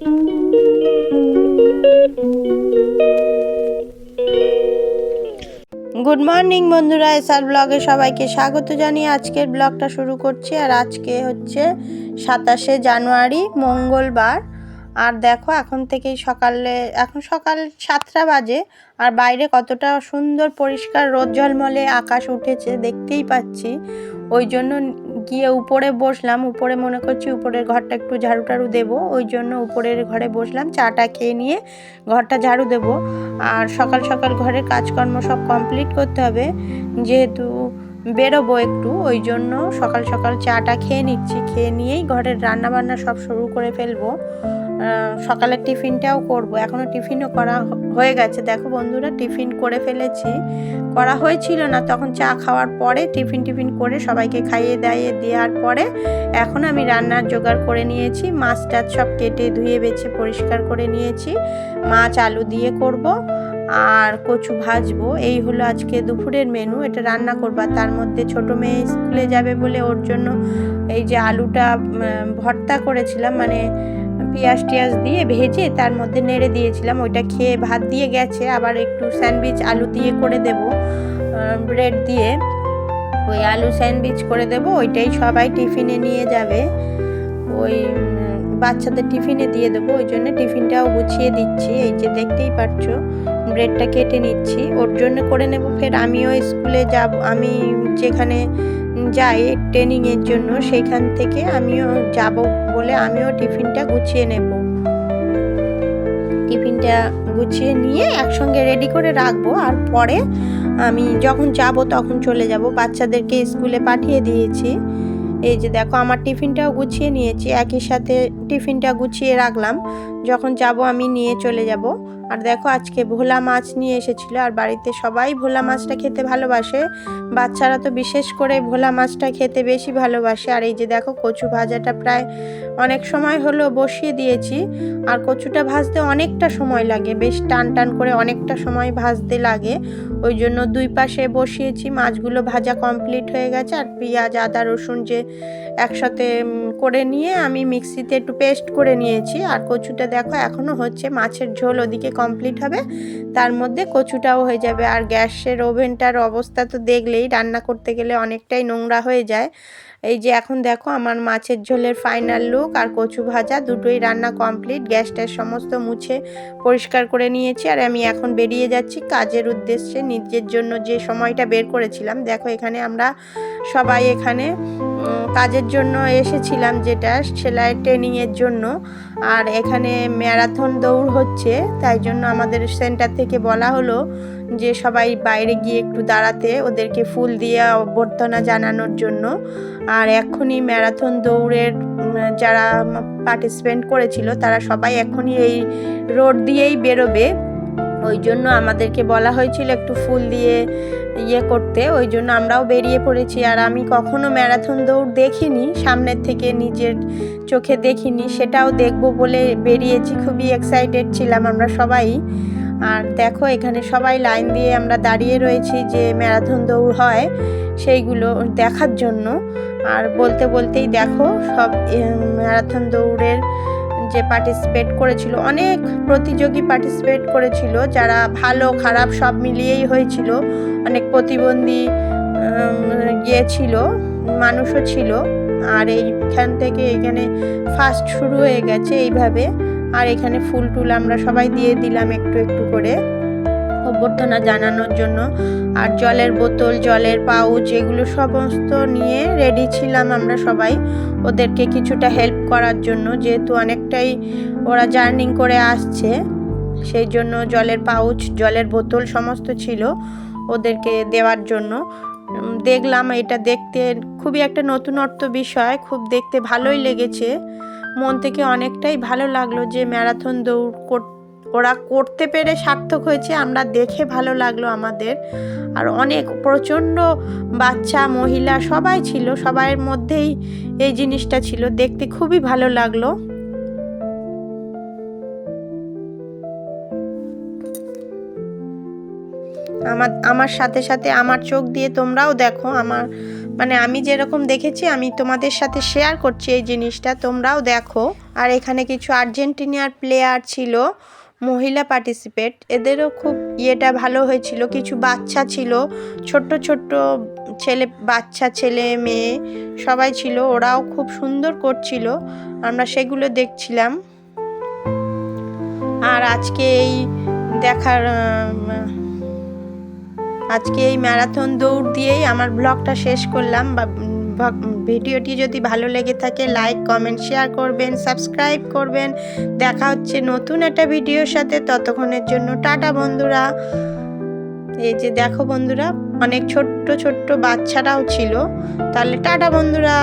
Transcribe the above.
Good morning বন্ধুরা, SR ব্লগে সবাইকে স্বাগত জানিয়ে আজকের ব্লগটা শুরু করছি। আর আজকে হচ্ছে সাতাশে জানুয়ারি, মঙ্গলবার। আর দেখো, এখন থেকেই সকালে, এখন সকাল সাতটা বাজে। আর বাইরে কতটা সুন্দর পরিষ্কার রোদ ঝলমলে আকাশ উঠেছে দেখতেই পাচ্ছি। ওই জন্য গিয়ে উপরে বসলাম, উপরে মনে করছি উপরের ঘরটা একটু ঝাড়ু টাড়ু দেবো, ওই জন্য উপরের ঘরে বসলাম, চাটা খেয়ে নিয়ে ঘরটা ঝাড়ু দেবো। আর সকাল সকাল ঘরের কাজকর্ম সব কমপ্লিট করতে হবে, যেহেতু বেরোবো একটু, ওই জন্য সকাল সকাল চাটা খেয়ে নিচ্ছি, খেয়ে নিয়েই ঘরের রান্না বান্না সব শুরু করে ফেলব। সকালের টিফিনটাও করব। এখনও টিফিনও করা হয়ে গেছে। দেখো বন্ধুরা, টিফিন করে ফেলেছি। করা হয়েছিল না। তখন চা খাওয়ার পরে টিফিন টিফিন করে সবাইকে খাইয়ে দাইয়ে দেওয়ার পরে এখন আমি রান্নার জোগাড় করে নিয়েছি। মাছ টাছ সব কেটে ধুয়ে বেছে পরিষ্কার করে নিয়েছি। মাছ আলু দিয়ে করব আর কচু ভাজবো। এই হলো আজকে দুপুরের মেনু এটা রান্না করবা। তার মধ্যে ছোট মেয়ে স্কুলে যাবে বলে ওর জন্য এই যে আলুটা ভর্তা করেছিলাম। মানে পেঁয়াজ টিয়াজ দিয়ে ভেজে তার মধ্যে নেড়ে দিয়েছিলাম। ওইটা খেয়ে ভাত দিয়ে গেছে। আবার একটু স্যান্ডউইচ আলু দিয়ে করে দেব। ব্রেড দিয়ে ওই আলু স্যান্ডউইচ করে দেব। ওইটাই সবাই টিফিনে নিয়ে যাবে। ওই বাচ্চাদের টিফিনে দিয়ে দেবো। ওই জন্য টিফিনটাও গুছিয়ে দিচ্ছি। এই যে দেখতেই পাচ্ছো ব্রেডটা কেটে নিচ্ছি। ওর জন্য করে নেব। ফের আমিও স্কুলে যাব, আমি যেখানে যাই ট্রেনিংয়ের জন্য, সেখান থেকে আমিও যাব বলে আমিও টিফিনটা গুছিয়ে নেব। টিফিনটা গুছিয়ে নিয়ে একসঙ্গে রেডি করে রাখব আর পরে আমি যখন যাব তখন চলে যাব। বাচ্চাদেরকে স্কুলে পাঠিয়ে দিয়েছি। এই যে দেখো, আমার টিফিনটাও গুছিয়ে নিয়েছি। একই সাথে টিফিনটা গুছিয়ে রাখলাম। যখন যাব আমি নিয়ে চলে যাব। আর দেখো আজকে ভোলা মাছ নিয়ে এসেছিল। আর বাড়িতে সবাই ভোলা মাছটা খেতে ভালোবাসে। বাচ্চারা তো বিশেষ করে ভোলা মাছটা খেতে বেশি ভালোবাসে। আর এই যে দেখো কচু ভাজাটা প্রায় অনেক সময় হলো বসিয়ে দিয়েছি। আর কচুটা ভাজতে অনেকটা সময় লাগে। বেশ টান টান করে অনেকটা সময় ভাজতে লাগে। ওই জন্য দুই পাশে বসিয়েছি। মাছগুলো ভাজা কমপ্লিট হয়ে গেছে। আর পেঁয়াজ, আদা, রসুন যে একসাথে করে নিয়ে আমি মিক্সিতে একটু পেস্ট করে নিয়েছি। আর কচুটা দেখো এখনও হচ্ছে মাছের ঝোল ওদিকে কমপ্লিট হবে। তার মধ্যে কচুটাও হয়ে যাবে। আর গ্যাসের ওভেনটার অবস্থা তো দেখলেই, রান্না করতে গেলে অনেকটাই নোংরা হয়ে যায়। এই যে এখন দেখো, আমার মাছের ঝোলের ফাইনাল লুক আর কচু ভাজা দুটোই রান্না কমপ্লিট গ্যাসটার সমস্ত মুছে পরিষ্কার করে নিয়েছি। আর আমি এখন বেরিয়ে যাচ্ছি কাজের উদ্দেশ্যে। নিজের জন্য যে সময়টা বের করেছিলাম, দেখো এখানে আমরা সবাই এখানে কাজের জন্য এসেছিলাম যেটা সেলাই ট্রেনিংয়ের জন্য। আর এখানে ম্যারাথন দৌড় হচ্ছে, তাই জন্য আমাদের সেন্টার থেকে বলা হলো যে সবাই বাইরে গিয়ে একটু দাঁড়াতে, ওদেরকে ফুল দিয়ে অভ্যর্থনা জানানোর জন্য। আর এক্ষুনি ম্যারাথন দৌড়ের যারা পার্টিসিপেন্ট করেছিল, তারা সবাই এখনই এই রোড দিয়েই বেরোবে। ওই জন্য আমাদেরকে বলা হয়েছিল একটু ফুল দিয়ে ইয়ে করতে, ওই জন্য আমরাও বেরিয়ে পড়েছি। আর আমি কখনো ম্যারাথন দৌড় দেখিনি, সামনের থেকে নিজের চোখে দেখিনি, সেটাও দেখব বলে বেরিয়েছি। খুবই এক্সাইটেড ছিলাম আমরা সবাই। আর দেখো, এখানে সবাই লাইন দিয়ে আমরা দাঁড়িয়ে রয়েছি যে ম্যারাথন দৌড় হয় সেইগুলো দেখার জন্য। আর বলতে বলতেই দেখো, সব ম্যারাথন দৌড়ের যে পার্টিসিপেট করেছিল, অনেক প্রতিযোগী পার্টিসিপেট করেছিল, যারা ভালো, খারাপ সব মিলিয়েই হয়েছিল। অনেক প্রতিবন্ধী ইয়ে মানুষও ছিল। আর এইখান থেকে এখানে ফার্স্ট শুরু হয়ে গেছে এইভাবে। আর এখানে ফুল টুল আমরা সবাই দিয়ে দিলাম একটু একটু করে অভ্যর্থনা জানানোর জন্য। আর জলের বোতল, জলের পাউচ, এগুলো সমস্ত নিয়ে রেডি ছিলাম আমরা সবাই। ওদেরকে কিছুটা হেল্প করার জন্য, যেহেতু অনেকটাই ওরা জার্নিং করে আসছে। সেই জন্য জলের পাউচ, জলের বোতল সমস্ত ছিল ওদেরকে দেওয়ার জন্য। দেখলাম এটা দেখতে খুবই একটা নতুনত্ব বিষয়, খুব দেখতে ভালোই লেগেছে। মন থেকে অনেকটাই ভালো লাগল যে ম্যারাথন দৌড় কর- ওরা করতে পেরে সার্থক হয়েছে, আমরা দেখে ভালো লাগল আমাদের। আর অনেক প্রচণ্ড বাচ্চা, মহিলা সবাই ছিল সবার মধ্যেই এই জিনিসটা ছিল, দেখতে খুবই ভালো লাগল। আমার আমার সাথে সাথে আমার চোখ দিয়ে তোমরাও দেখো আমার মানে আমি যেরকম দেখেছি, আমি তোমাদের সাথে শেয়ার করছি এই জিনিসটা, তোমরাও দেখো। আর এখানে কিছু আর্জেন্টিনার প্লেয়ার ছিল, মহিলা পার্টিসিপেট এদেরও খুব ইয়েটা ভালো হয়েছিল, কিছু বাচ্চা ছিল, ছোট্ট ছোট্ট ছেলে, বাচ্চা ছেলে, মেয়ে, সবাই ছিল, ওরাও খুব সুন্দর করছিল, আমরা সেগুলো দেখছিলাম। আর আজকে এই দেখার আজকে এই ম্যারাথন দৌড় দিয়েই আমার ব্লগটা শেষ করলাম ভিডিওটি যদি ভালো লেগে থাকে লাইক কমেন্ট শেয়ার করবেন সাবস্ক্রাইব করবেন। দেখা হচ্ছে নতুন একটা ভিডিওর সাথে। ততক্ষণের জন্য টাটা বন্ধুরা। এই যে দেখো বন্ধুরা, অনেক ছোট্ট ছোট্ট বাচ্চারাও ছিল। তাহলে টাটা বন্ধুরা।